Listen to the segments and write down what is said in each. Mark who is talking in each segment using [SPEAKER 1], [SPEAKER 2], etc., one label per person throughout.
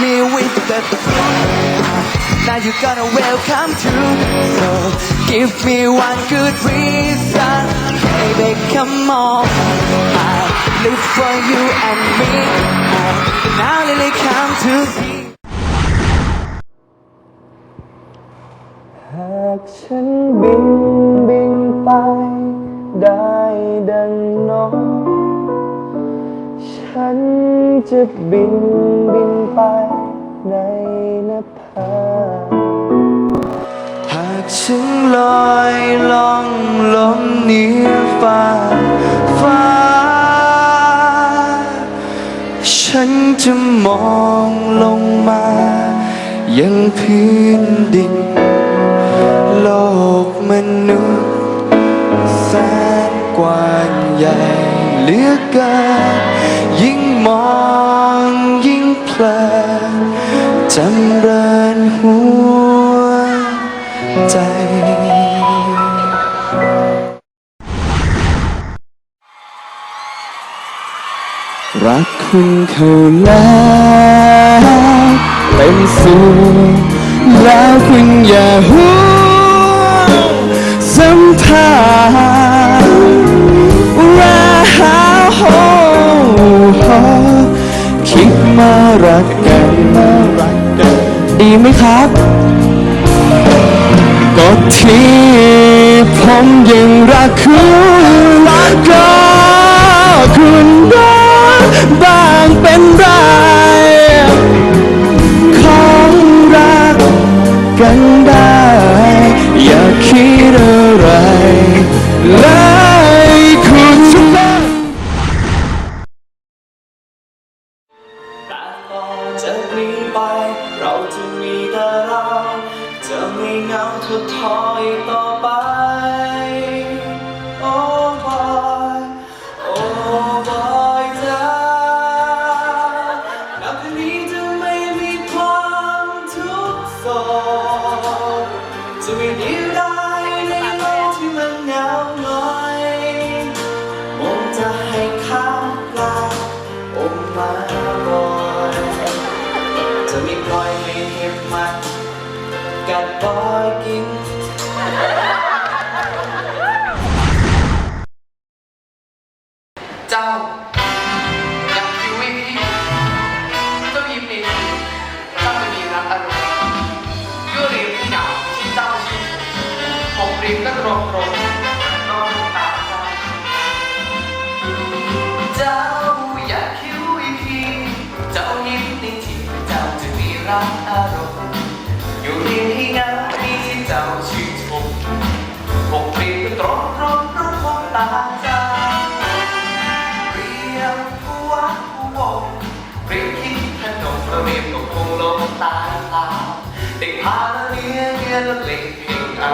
[SPEAKER 1] me with the Now you gonna welcome to So give me one good reason Baby come on I live for you and me And now really come to see หากฉันบินบินไปได้ดังนกฉัน จะบินบินไปในนภาหากฉันลอยล่องลมเหนือฟ้าฟ้า ฉันจะมองลงมา ยังพื้นดิน โลกมนุษย์แสนกว้างใหญ่เหลือเกิน ยิ่งมองยิ่งเพลินจำเริญหัวใจรักคุณเขาแล้วเป็นสุขแล้วคุณอย่าห่ว มารักกันดีไหมครับ ก็ที่ผมยังรักคุณรัก็คุณ อยให้เห็บมันกัดบอยกิน
[SPEAKER 2] เจ้าอยากคิววิธีเจ้ายิ้มดีเจ้าจะมีรักอารมณ์ยั่วเรียนที่หนาวที่เจ้าชื่นผมเรียนก็ตรงตรง ชื่นชมผมเรียนก็ตรงตรงรอดูตาจาเรียมผู้ว่าผู้วงเรียมคิดขนมเรียมก็คงลงตายตาเด็กพาละเลียเลียละเล่งเพลงเอา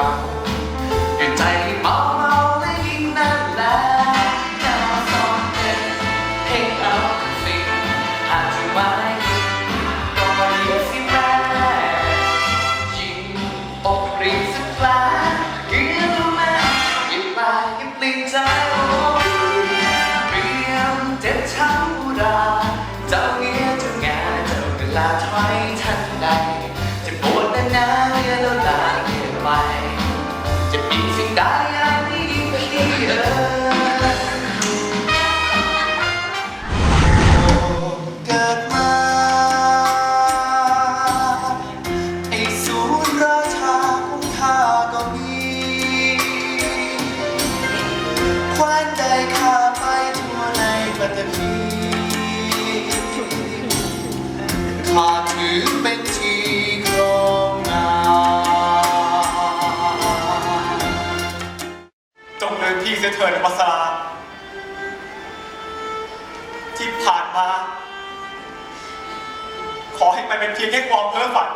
[SPEAKER 2] มายิ่งปลิงใจ งเดินที่เสียเถิดปัสราที่ผ่านมา ขอให้มันเป็นเพียงแค่ความเพ้อฝัน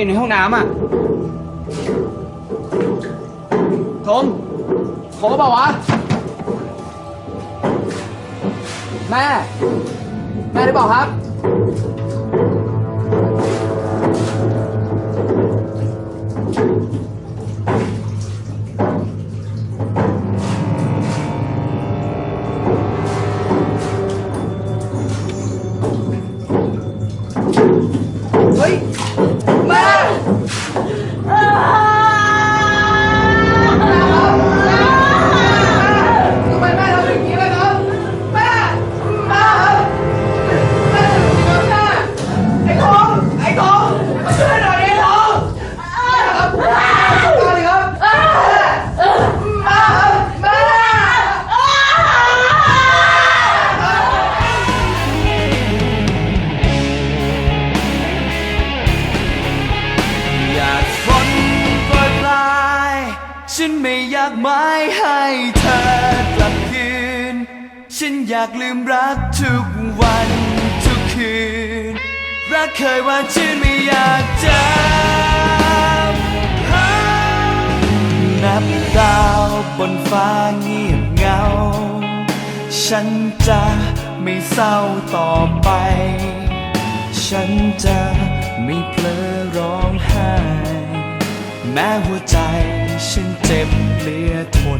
[SPEAKER 2] อยู่
[SPEAKER 1] ในห้องน้ำอะทงโทรเปล่าวะ แม่ แม่ได้บอกครับ ฉันไม่อยากหมายให้เธอกลับคืน ฉันอยากลืมรักทุกวันทุกคืน รักเคยว่าชื่นไม่อยากจำนับดาวบนฟ้าเงียบเงา ฉันจะไม่เศร้าต่อไป ฉันจะไม่เพลอร้องไห้ แม้หัวใจ ฉันเจ็บเหลือทน